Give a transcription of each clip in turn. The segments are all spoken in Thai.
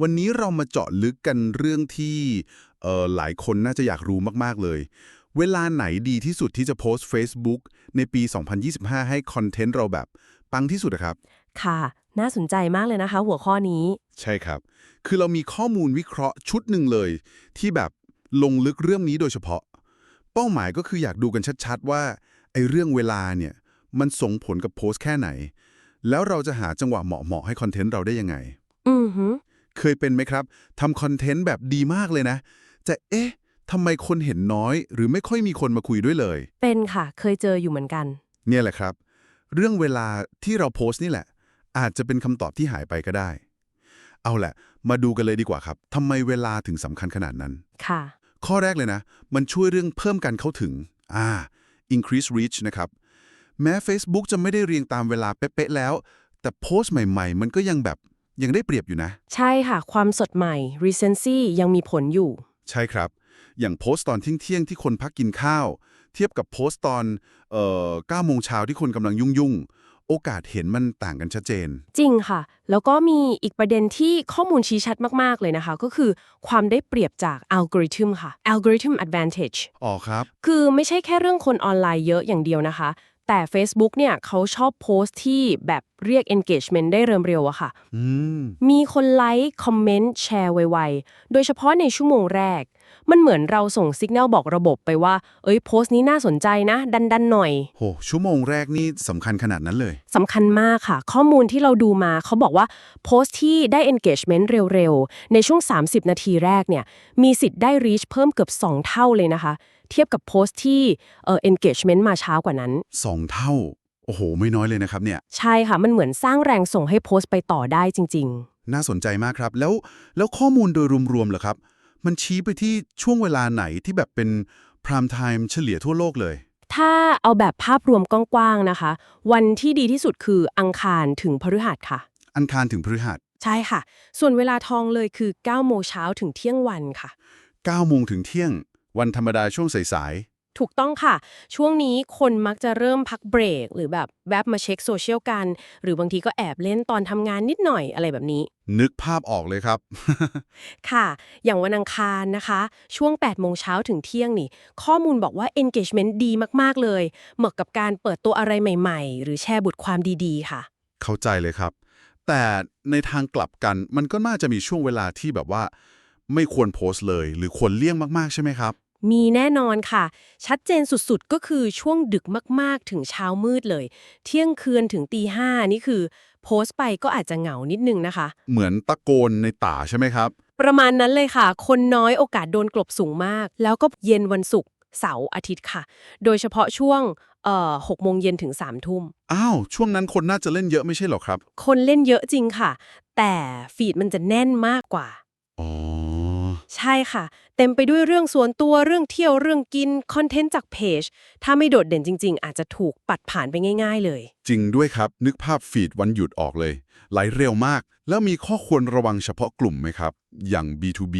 วันนี้เรามาเจาะลึกกันเรื่องที่เอ่อหลายคนน่าจะอยากรู้มาก ๆ เลย เวลาไหนดีที่สุดที่จะโพสต์ Facebook ในปี 2025 ให้คอนเทนต์เราแบบ ปังที่สุดอะครับ ค่ะ น่าสนใจมากเลยนะคะ หัวข้อนี้ ใช่ครับ คือเรามีข้อมูลวิเคราะห์ชุดหนึ่งเลย ที่แบบลงลึกเรื่องนี้โดยเฉพาะ เป้าหมายก็คืออยากดูกันชัดๆ ว่าไอ้เรื่องเวลาเนี่ยมันส่งผลกับโพสต์แค่ไหน แล้วเราจะหาจังหวะเหมาะๆให้คอนเทนต์เราได้ยังไง อือหือ เคยเป็นไหมครับทำคอนเทนต์แบบดีมากเลยนะแต่เอ๊ะทำไมคนเห็นน้อย หรือไม่ค่อยมีคนมาคุยด้วยเลย เป็นค่ะ เคยเจออยู่เหมือนกัน เนี่ยแหละครับ เรื่องเวลาที่เราโพสต์นี่แหละ อาจจะเป็นคำตอบที่หายไปก็ได้ เอาแหละ มาดูกันเลยดีกว่าครับทำไมเวลาถึงสำคัญขนาดนั้น ค่ะ ข้อแรกเลยนะ มันช่วยเรื่องเพิ่มการเข้าถึง อ่า increase reach นะครับ แม้ Facebook จะไม่ได้เรียงตามเวลาเป๊ะๆแล้ว แต่โพสต์ใหม่ ๆ มันก็ยังแบบ ยังได้เปรียบอยู่นะ ใช่ค่ะ ความสดใหม่ recency ยังมีผลอยู่ ใช่ครับ อย่างโพสต์ตอนเที่ยงๆที่คนพักกินข้าว เทียบกับโพสต์ตอนเอ่อ9โมงเช้าที่คนกำลังยุ่งๆ โอกาสเห็นมันต่างกันชัดเจน จริงค่ะ แล้วก็มีอีกประเด็นที่ข้อมูลชี้ชัดมากๆเลยนะคะ ก็คือความได้เปรียบจากอัลกอริทึมค่ะ algorithm advantage อ๋อครับ คือไม่ใช่แค่เรื่องคนออนไลน์เยอะอย่างเดียวนะคะ แต่ Facebook เนี่ยเขาชอบโพสต์ที่แบบเรียก engagement ได้เร็วๆอะค่ะอืมมีคนไลค์ คอมเมนต์ แชร์ไวๆ โดยเฉพาะในชั่วโมงแรก มันเหมือนเราส่งสัญญาณบอกระบบไปว่า เอ้ยโพสต์นี้น่าสนใจนะ ดันๆหน่อย โห ชั่วโมงแรกนี่สำคัญขนาดนั้นเลย สำคัญมากค่ะ ข้อมูลที่เราดูมาเขาบอกว่าโพสต์ที่ได้ engagement เร็วๆ ในช่วง 30 นาทีแรกเนี่ย มีสิทธิ์ได้ reach เพิ่มเกือบ 2 เท่าเลยนะคะ เทียบกับโพสต์ที่เอ่อ engagement มาช้ากว่านั้น สองเท่า โอ้โห ไม่น้อยเลยนะครับเนี่ย ใช่ค่ะ มันเหมือนสร้างแรงส่งให้โพสต์ไปต่อได้จริง ๆ น่าสนใจมากครับ แล้วแล้วข้อมูลโดยรวมๆเหรอครับ มันชี้ไปที่ช่วงเวลาไหนที่แบบเป็น prime time เฉลี่ยทั่วโลกเลย ถ้าเอาแบบภาพรวมกว้างๆนะคะ วันที่ดีที่สุดคืออังคารถึงพฤหัสค่ะ อังคารถึงพฤหัสใช่ค่ะ ส่วนเวลาทองเลยคือ9โมงเช้าถึงเที่ยงวันค่ะ 9โมงถึงเที่ยง วันธรรมดาช่วงสายถูกต้องค่ะ ช่วงนี้คนมักจะเริ่มพักเบรก หรือแบบแวบมาเช็คโซเชียลกัน หรือบางทีก็แอบเล่นตอนทำงานนิดหน่อยอะไรแบบนี้ ๆ นึกภาพออกเลยครับ ค่ะ อย่างวันอังคารนะคะ ช่วง 8 โมงเช้าถึงเที่ยงนี่ ข้อมูลบอกว่า engagement ดีมากๆเลย เหมาะกับการเปิดตัวอะไรใหม่ๆ หรือแชร์บทความดีๆ ค่ะ เข้าใจเลยครับ แต่ในทางกลับกันมันก็น่าจะมีช่วงเวลาที่แบบว่า ไม่ควรโพสต์เลย หรือควรเลี่ยงมากๆใช่ไหมครับ มีแน่นอนค่ะ ชัดเจนสุดๆ ก็คือช่วงดึกมากๆ ถึงเช้ามืดเลย เที่ยงคืนถึงตีห้านี่คือ โพสต์ไปก็อาจจะเหงานิดนึงนะคะ เหมือนตะโกนในป่าใช่ไหมครับ ประมาณนั้นเลยค่ะ คนน้อยโอกาสโดนกลบสูงมาก แล้วก็เย็นวันศุกร์เสาร์อาทิตย์ค่ะ โดยเฉพาะช่วงเอ่อหกโมงเย็นถึงสามทุ่ม อ้าว ช่วงนั้นคนน่าจะเล่นเยอะไม่ใช่เหรอครับ คนเล่นเยอะจริงค่ะ แต่ฟีดมันจะแน่นมากกว่า อ๋อ ใช่ค่ะ เต็มไปด้วยเรื่องส่วนตัวเรื่องเที่ยวเรื่องกิน คอนเทนต์จากเพจ ถ้าไม่โดดเด่นจริง ๆ อาจจะถูกปัดผ่านไปง่าย ๆ เลย จริงด้วยครับ นึกภาพฟีดวันหยุดออกเลย ไหลเร็วมาก แล้วมีข้อควรระวังเฉพาะกลุ่มไหมครับ อย่าง B2B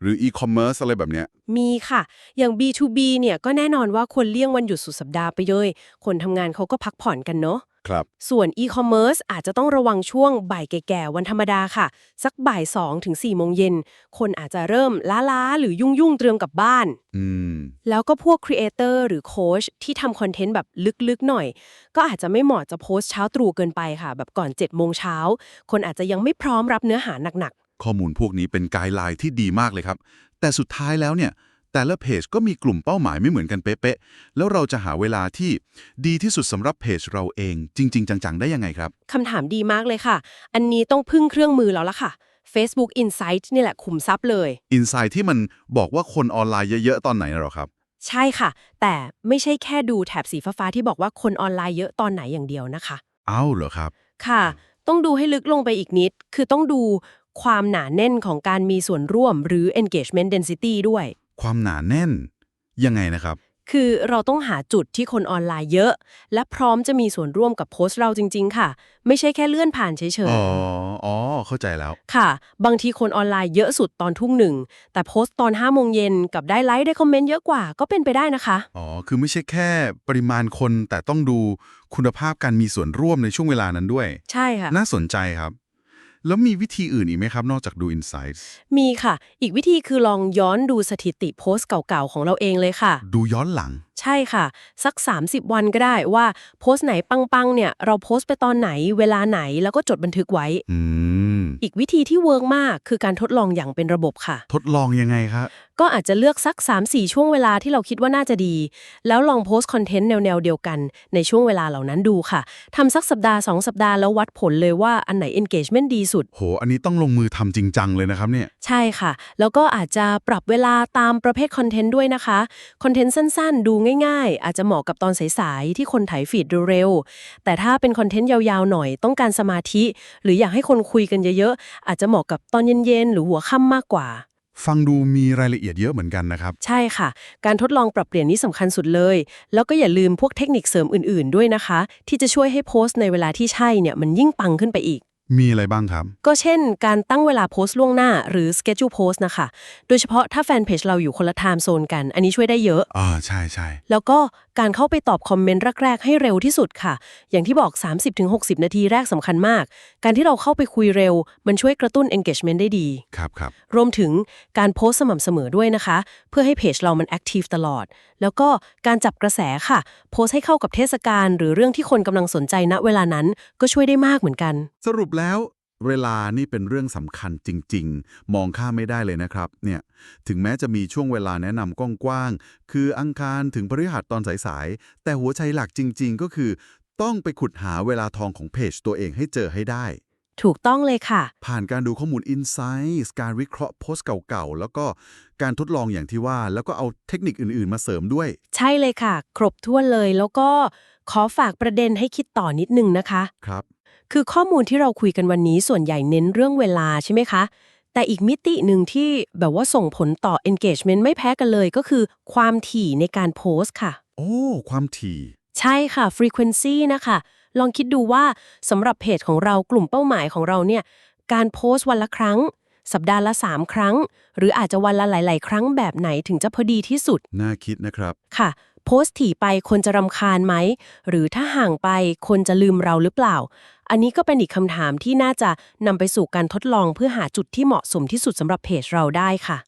หรือ e-commerce อะไรแบบเนี้ย มีค่ะ อย่าง B2B เนี่ยก็แน่นอนว่าควรเลี่ยงวันหยุดสุดสัปดาห์ไปเลย คนทำงานเขาก็พักผ่อนกันเนาะ ครับ ส่วน e-commerce อาจจะต้องระวังช่วงบ่ายแก่ๆวันธรรมดาค่ะ สักบ่าย2ถึง4โมงเย็น คนอาจจะเริ่มล้าๆ หรือยุ่งๆ เตรียมกลับบ้าน อืม แล้วก็พวกครีเอเตอร์หรือโค้ชที่ทำคอนเทนต์แบบลึกๆหน่อย ก็อาจจะไม่เหมาะจะโพสต์เช้าตรู่เกินไปค่ะ แบบก่อน7โมงเช้า คนอาจจะยังไม่พร้อมรับเนื้อหาหนักข้อมูลพวกนี้เป็นไกด์ไลน์ที่ดีมากเลยครับ แต่สุดท้ายแล้วเนี่ย แต่ละเพจก็มีกลุ่มเป้าหมายไม่เหมือนกันเป๊ะๆ แล้วเราจะหาเวลาที่ดีที่สุดสำหรับเพจเราเองจริง ๆ จัง ๆ ได้ยังไงครับๆคำถามดีมากเลยค่ะ อันนี้ต้องพึ่งเครื่องมือแล้วล่ะค่ะ Facebook Insight นี่แหละขุมทรัพย์เลยอินไซต์ที่มันบอกว่าคนออนไลน์เยอะๆ ตอนไหนเหรอครับ ใช่ค่ะ แต่ไม่ใช่แค่ดูแถบสีฟ้าๆที่บอกว่าคนออนไลน์เยอะตอนไหนอย่างเดียวนะคะเอ้าเหรอครับ ค่ะ ต้องดูให้ลึกลงไปอีกนิด คือต้องดูความหนาแน่นของการมีส่วนร่วมหรือ engagement density ด้วย ความหนาแน่น ยังไงนะครับ คือเราต้องหาจุดที่คนออนไลน์เยอะ และพร้อมจะมีส่วนร่วมกับโพสต์เราจริง ๆ ค่ะ ไม่ใช่แค่เลื่อนผ่านเฉยอ๋อ อ๋อ เข้าใจแล้วๆค่ะ บางทีคนออนไลน์เยอะสุดตอนทุ่มหนึ่ง แต่โพสต์ตอน5โมงเย็นกับได้ไลค์ได้คอมเมนต์เยอะกว่าก็เป็นไปได้นะคะ อ๋อ คือไม่ใช่แค่ปริมาณคนแต่ต้องดูคุณภาพการมีส่วนร่วมในช่วงเวลานั้นด้วย ใช่ค่ะ น่าสนใจครับ แล้วมีวิธีอื่นอีกไหมครับ นอกจากดู Insights มีค่ะ อีกวิธีคือลองย้อนดูสถิติโพสต์เก่าๆของเราเองเลยค่ะ ดูย้อนหลัง ใช่ค่ะ สัก 30 วันก็ได้ว่าโพสต์ไหนปังๆเนี่ย เราโพสต์ไปตอนไหนเวลาไหนแล้วก็จดบันทึกไว้อืมอีกวิธีที่เวิร์กมากคือการทดลองอย่างเป็นระบบค่ะ ทดลองยังไงครับ ก็อาจจะเลือกสัก 3-4 ช่วงเวลาที่เราคิดว่าน่าจะดี แล้วลองโพสต์คอนเทนต์แนวๆเดียวกัน ในช่วงเวลาเหล่านั้นดูค่ะทำสักสัปดาห์ 2 สัปดาห์แล้ววัดผลเลยว่าอันไหน engagement ดีสุด โห อันนี้ต้องลงมือทำจริงจังเลยนะครับเนี่ย ใช่ค่ะ แล้วก็อาจจะปรับเวลาตามประเภทคอนเทนต์ด้วยนะคะ คอนเทนต์สั้นๆ ดูง่ายๆ อาจจะเหมาะกับตอนสายๆที่คนถ่ายฟีดเร็วๆแต่ถ้าเป็นคอนเทนต์ยาวๆหน่อยต้องการสมาธิ หรืออยากให้คนคุยกันเยอะๆ อาจจะเหมาะกับตอนเย็นๆ หรือหัวค่ำมากกว่า ฟังดูมีรายละเอียดเยอะเหมือนกันนะครับ ใช่ค่ะ การทดลองปรับเปลี่ยนนี้สำคัญสุดเลย แล้วก็อย่าลืมพวกเทคนิคเสริมอื่นๆ ด้วยนะคะ ที่จะช่วยให้โพสต์ในเวลาที่ใช่เนี่ยมันยิ่งปังขึ้นไปอีก มีอะไรบ้างครับ ก็เช่น การตั้งเวลาโพสต์ล่วงหน้าหรือ schedule post นะคะ โดยเฉพาะถ้าแฟนเพจเราอยู่คนละไทม์โซนกัน อันนี้ช่วยได้เยอะ อ่าใช่ใช่แล้วก็การเข้าไปตอบคอมเมนต์แรกๆให้เร็วที่สุดค่ะ อย่างที่บอก 30-60 นาทีแรกสำคัญมาก การที่เราเข้าไปคุยเร็ว มันช่วยกระตุ้น engagement ได้ดีครับครับรวมถึงการโพสต์สม่ำเสมอด้วยนะคะ เพื่อให้เพจเรามัน active ตลอด แล้วก็การจับกระแสค่ะ โพสต์ให้เข้ากับเทศกาลหรือเรื่องที่คนกำลังสนใจณเวลานั้น ก็ช่วยได้มากเหมือนกัน สรุปแล้ว เวลานี่เป็นเรื่องสำคัญจริง ๆ มองข้ามไม่ได้เลยนะครับ เนี่ย ถึงแม้จะมีช่วงเวลาแนะนำกว้างๆ คืออังคารถึงพฤหัสตอนสายๆ แต่หัวใจหลักจริง ๆ ก็คือ ต้องไปขุดหาเวลาทองของเพจตัวเองให้เจอให้ได้ ถูกต้องเลยค่ะ ผ่านการดูข้อมูล Insights การวิเคราะห์โพสต์เก่าๆ แล้วก็การทดลองอย่างที่ว่า แล้วก็เอาเทคนิคอื่นๆ มาเสริมด้วย ใช่เลยค่ะ ครบถ้วนเลยแล้วก็ขอฝากประเด็นให้คิดต่อนิดนึงนะคะ ครับ คือข้อมูลที่เราคุยกันวันนี้ส่วนใหญ่เน้นเรื่องเวลาใช่ไหมคะ แต่อีกมิติหนึ่งที่แบบว่าส่งผลต่อ engagement ไม่แพ้กันเลยก็คือ ความถี่ในการโพสต์ค่ะ โอ้ ความถี่ ใช่ค่ะ frequency นะคะ ลองคิดดูว่าสำหรับเพจของเรากลุ่มเป้าหมายของเราเนี่ย การโพสต์วันละครั้ง สัปดาห์ละ 3 ครั้ง หรืออาจจะวันละหลาย ๆ ครั้งแบบไหนถึงจะพอดีที่สุด น่าคิดนะครับ ค่ะ โพสต์ถี่ไปคนจะรำคาญไหม หรือถ้าห่างไปคนจะลืมเราหรือเปล่า อันนี้ก็เป็นอีกคำถามที่น่าจะนำไปสู่การทดลองเพื่อหาจุดที่เหมาะสมที่สุดสำหรับเพจเราได้ค่ะ